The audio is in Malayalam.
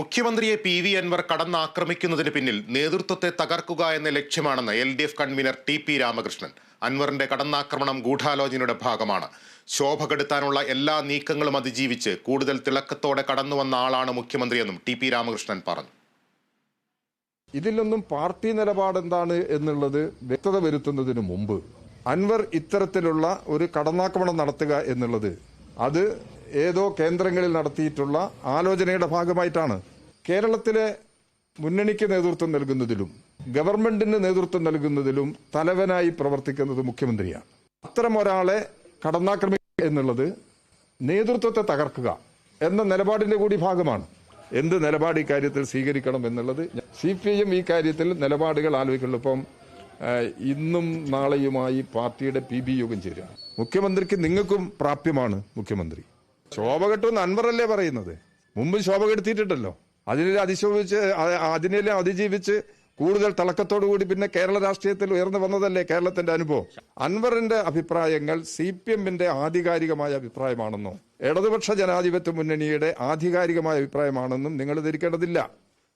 മുഖ്യമന്ത്രിയെ പി വി അൻവർ കടന്നാക്രമിക്കുന്നതിന് പിന്നിൽ നേതൃത്വത്തെ തകർക്കുക എന്ന ലക്ഷ്യമാണെന്ന് L D F convener T P Ramakrishnan. അൻവറിന്റെ കടന്നാക്രമണം ഗൂഢാലോചനയുടെ ഭാഗമാണ്. ശോഭ കെടുത്താനുള്ള എല്ലാ നീക്കങ്ങളും അതിജീവിച്ച് കൂടുതൽ തിളക്കത്തോടെ കടന്നുവന്ന ആളാണ് മുഖ്യമന്ത്രിയെന്നും ടി പി രാമകൃഷ്ണൻ പറഞ്ഞു. ഇതിലൊന്നും പാർട്ടി നിലപാട് എന്താണ് എന്നുള്ളത് വ്യക്തത വരുത്തുന്നതിന് മുമ്പ് അൻവർ ഇത്തരത്തിലുള്ള ഒരു കടന്നാക്രമണം നടത്തുക എന്നുള്ളത് അത് ഏതോ കേന്ദ്രങ്ങളിൽ നടത്തിയിട്ടുള്ള ആലോചനയുടെ ഭാഗമായിട്ടാണ് കേരളത്തിലെ മുന്നണിക്ക് നേതൃത്വം നൽകുന്നതിലും ഗവൺമെന്റിന് നേതൃത്വം നൽകുന്നതിലും തലവനായി പ്രവർത്തിക്കുന്നത് മുഖ്യമന്ത്രിയാണ്. അത്തരം ഒരാളെ കടന്നാക്രമിക്കുക എന്നുള്ളത് നേതൃത്വത്തെ തകർക്കുക എന്ന നിലപാടിന്റെ കൂടി ഭാഗമാണ്. എന്ത് നിലപാട് ഈ കാര്യത്തിൽ സ്വീകരിക്കണം എന്നുള്ളത് സി പി ഐ ഈ കാര്യത്തിൽ നിലപാടുകൾ ആലോചിക്കുള്ളൂ. ഇപ്പം ഇന്നും നാളെയുമായി പാർട്ടിയുടെ പി ബി യോഗം ചേരുക മുഖ്യമന്ത്രിക്ക് നിങ്ങൾക്കും പ്രാപ്യമാണ് മുഖ്യമന്ത്രി. ശോഭ കെട്ടുമെന്ന് അൻവറല്ലേ പറയുന്നത്? മുമ്പ് ശോഭ കെടുത്തിയിട്ടുണ്ടല്ലോ അതിനെ അതിശോഭിച്ച് അതിനെല്ലാം അതിജീവിച്ച് കൂടുതൽ തിളക്കത്തോടു കൂടി പിന്നെ കേരള രാഷ്ട്രീയത്തിൽ ഉയർന്നു വന്നതല്ലേ കേരളത്തിന്റെ അനുഭവം? അൻവറിന്റെ അഭിപ്രായങ്ങൾ സി പി എമ്മിന്റെ ആധികാരികമായ അഭിപ്രായമാണെന്നോ ഇടതുപക്ഷ ജനാധിപത്യ മുന്നണിയുടെ ആധികാരികമായ അഭിപ്രായമാണെന്നും നിങ്ങൾ ധരിക്കേണ്ടതില്ല.